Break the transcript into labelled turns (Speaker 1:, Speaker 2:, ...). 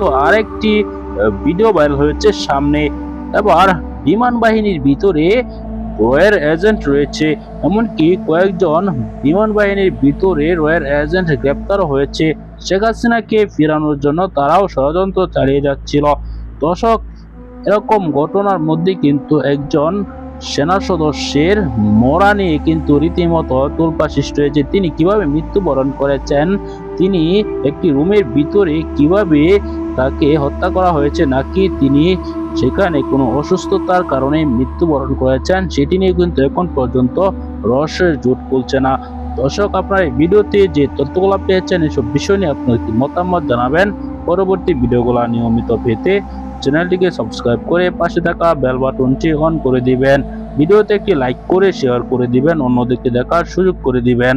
Speaker 1: মতো আরেকটি video viral হয়েছে সামনে। এবার বিমান বাহিনীর ভিতরে রয়ের এজেন্ট রয়েছে, এমনকি কয়েকজন বিমান বাহিনীর ভিতরে রয়ের এজেন্ট গ্রেপ্তার হয়েছে। শেখ হাসিনাকে ফেরানোর জন্য তারাও ষড়যন্ত্র চালিয়ে যাচ্ছিল। দর্শক, এরকম ঘটনার মধ্যে কিন্তু একজন সেনা সদস্যের মরা নিয়ে কিন্তু রীতিমতো তোলপা সৃষ্টি হয়েছে। তিনি কীভাবে মৃত্যুবরণ করেছেন? তিনি একটি রুমের ভিতরে কীভাবে তাকে হত্যা করা হয়েছে নাকি তিনি সেখানে কোনো অসুস্থতার কারণে মৃত্যুবরণ করেছেন সেটি নিয়ে কিন্তু এখন পর্যন্ত রহস্যের জোট খুলছে না। দর্শক, আপনার এই ভিডিওতে যে তথ্যগুলো পেয়েছেন, এসব বিষয় নিয়ে আপনার কি মতামত জানাবেন? পরবর্তী ভিডিওগুলো নিয়মিত পেতে চ্যানেলটিকে সাবস্ক্রাইব করে পাশে থাকা বেল বাটনটি অন করে দিবেন। ভিডিওতে একটি লাইক করে শেয়ার করে দিবেন, অন্যদেরকে দেখার সুযোগ করে দিবেন।